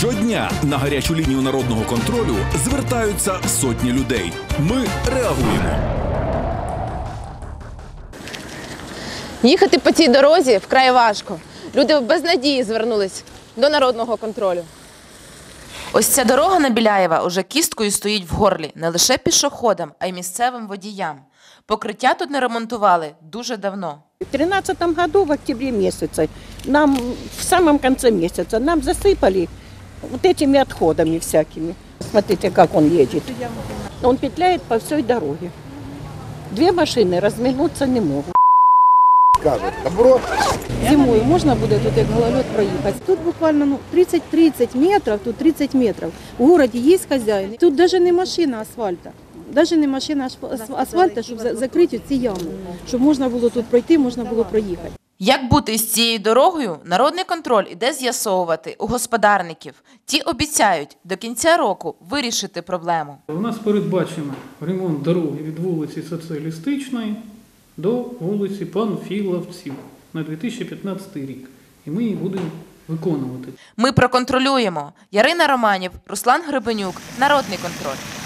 Щодня на гарячу лінію народного контролю звертаються сотні людей. Ми реагуємо. Їхати по цій дорозі вкрай важко. Люди в безнадії звернулись до народного контролю. Ось ця дорога на Біляєва уже кісткою стоїть в горлі не лише пішоходам, а й місцевим водіям. Покриття тут не ремонтували дуже давно. В 2013 году, в октябре месяце, нам в самом конце месяца нам засыпали вот этими отходами всякими. Смотрите, как он едет. Он петляет по всей дороге. Две машины разминуться не могут. Зимою можна буде тут як голольот проїхати. Тут буквально ну, 30-30 метрів, тут 30 метрів. У городі є хазяїн. Тут навіть не машина асфальта. Навіть не машина асфальта, щоб за- закрити ці ями. Щоб можна було тут пройти, можна було проїхати. Як бути з цією дорогою, народний контроль іде з'ясовувати у господарників. Ті обіцяють до кінця року вирішити проблему. У нас передбачено ремонт дороги від вулиці Соціалістичної до вулиці Панфіловців на 2015 рік. І ми її будемо виконувати. Ми проконтролюємо. Ярина Романів, Руслан Гребенюк, Народний контроль.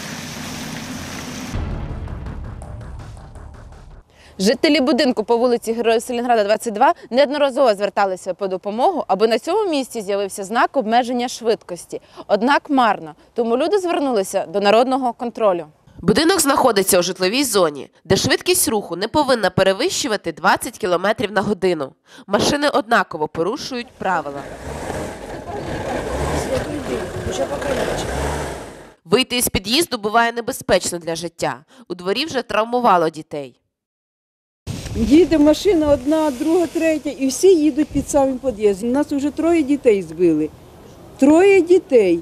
Жителі будинку по вулиці Героїв Селінграда 22 неодноразово зверталися по допомогу, аби на цьому місці з'явився знак обмеження швидкості. Однак марно, тому люди звернулися до народного контролю. Будинок знаходиться у житловій зоні, де швидкість руху не повинна перевищувати 20 км на годину. Машини однаково порушують правила. Вийти із під'їзду буває небезпечно для життя. У дворі вже травмувало дітей. Їде машина одна, друга, третя, і всі їдуть під самим під'їздом. У нас вже троє дітей збили. Троє дітей.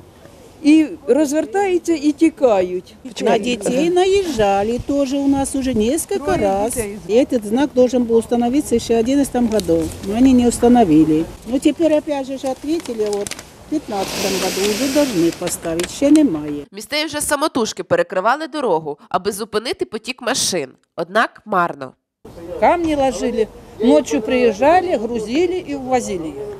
І розвертаються і тікають. На детей наезжали тоже у нас уже несколько раз. И этот знак должен был установиться еще в 2011 году, но они не установили. Но теперь опять же ж ответили, вот в 2015 году уже должны поставить, ще немає. Містей вже самотужки перекривали дорогу, аби зупинити потік машин. Однак марно. Камни ложили, ночью приезжали, грузили и увозили их.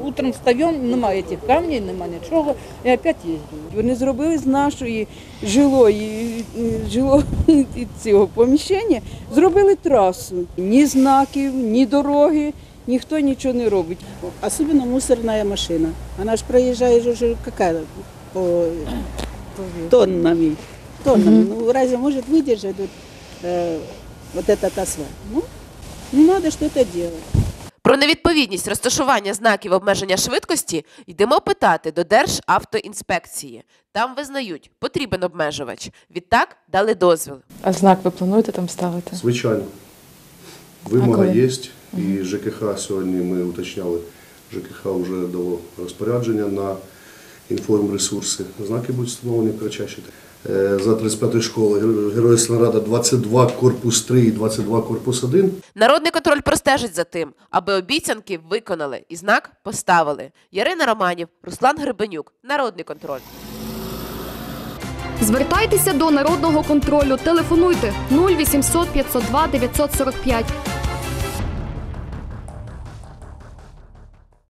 Утром встаем, нема этих камней, нема ничего, и опять ездим. Вони зробили з нашої жилої е, жилого цього поміщення, зробили трасу. Ні знаків, ні дороги, ніхто нічого не робить. Особенно мусорная машина. Она же проезжает уже какая по тоннами. Тоннами. Ну, разве может выдержать вот, э, вот этот асфальт? Ну, ну, надо что-то делать. Про невідповідність розташування знаків обмеження швидкості йдемо питати до Державтоінспекції. Там визнають, потрібен обмежувач. Відтак дали дозвіл. А знак ви плануєте там ставити? Звичайно. Вимога є, і ЖКХ сьогодні ми уточняли, ЖКХ вже дало розпорядження на інформресурси. Знаки будуть встановлені в Кричащі. Е, За 35 школи Героїв Селенрада 22 корпус 3 і 22 корпус 1. Народний контроль простежить за тим, аби обіцянки виконали і знак поставили. Ярина Романів, Руслан Гребенюк, Народний контроль. Звертайтеся до народного контролю. Телефонуйте 0800 502 945